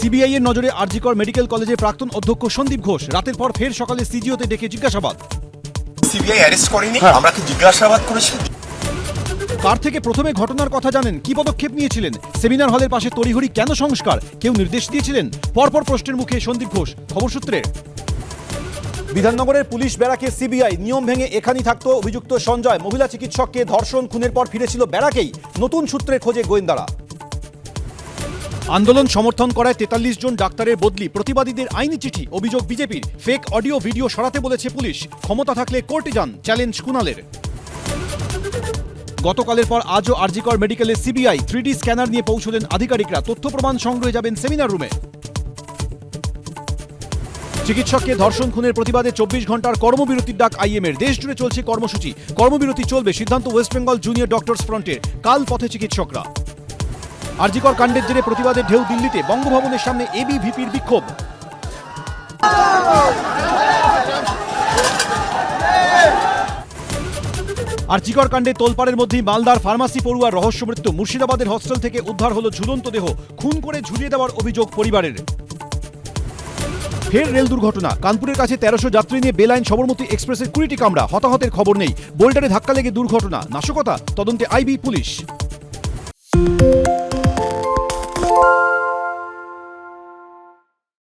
CBI এর নজরে RG Kar medical কলেজের প্রাক্তন অধ্যক্ষ সন্দীপ ঘোষ। রাতের পর ফের সকালে সিজিওতে ডেকে জিজ্ঞাসাবাদ। সিবিআই অ্যারেস্ট করেনি? আমরা কি জিজ্ঞাসাবাদ করেছি? কার থেকে প্রথমে ঘটনার কথা জানেন? কি পদক্ষেপ নিয়েছিলেন? সেমিনার হলের পাশে তড়িঘড়ি কেন সংস্কার? কেউ নির্দেশ দিয়েছিলেন? পরপর প্রশ্নের মুখে সন্দীপ ঘোষ। খবর সূত্রে। বিধাননগরের পুলিশ ব্যারাকে সিবিআই নিয়ম ভেঙে এখানেই থাকতো অভিযুক্ত সঞ্জয়। মহিলা চিকিৎসককে ধর্ষণ খুনের পর ফিরেছিল ব্যারাকেই। নতুন সূত্রের খোঁজে গোয়েন্দারা। আন্দোলন সমর্থন করায় তেতাল্লিশ জন ডাক্তারের বদলি, প্রতিবাদীদের আইনি চিঠি, অভিযোগ বিজেপির ফেক অডিও ভিডিও সরাতে বলেছে পুলিশ। ক্ষমতা থাকলে কোর্টে যান চ্যালেঞ্জ কুনালের গতকালের পর আজও আরজিকর মেডিকেলে সিবিআই থ্রি স্ক্যানার নিয়ে পৌঁছলেন আধিকারিকরা, তথ্য প্রমাণ সংগ্রহে যাবেন সেমিনার রুমে। চিকিৎসককে ধর্ষণ খুনের প্রতিবাদে চব্বিশ ঘণ্টার কর্মবিরতির ডাক আইএমের দেশ জুড়ে চলছে কর্মসূচি। কর্মবিরতি চলবে সিদ্ধান্ত ওয়েস্ট বেঙ্গল জুনিয়র ডক্টরস ফ্রন্টের। কাল পথে চিকিৎসকরা। আরজিকর কাণ্ডের জেরে প্রতিবাদের ঢেউ দিল্লিতে, বঙ্গভবনের সামনে এবিভিপির বিক্ষোভ। আর চিকর কাণ্ডে তোলপাড়ের মধ্যেই মালদার ফার্মাসি পড়ুয়ার রহস্য মৃত্যু। মুর্শিদাবাদের হস্টেল থেকে উদ্ধার হলো ঝুলন্ত দেহ, খুন করে ঝুলিয়ে দেওয়ার অভিযোগ পরিবারের। ফের রেল দুর্ঘটনা। কানপুরের কাছে তেরোশো যাত্রী নিয়ে বেলাইন সবরমতী এক্সপ্রেসের কুড়িটি কামরা। হতাহতের খবর নেই। বোল্ডারে ধাক্কা লেগে দুর্ঘটনা। নাশকতা? তদন্তে আইবি পুলিশ।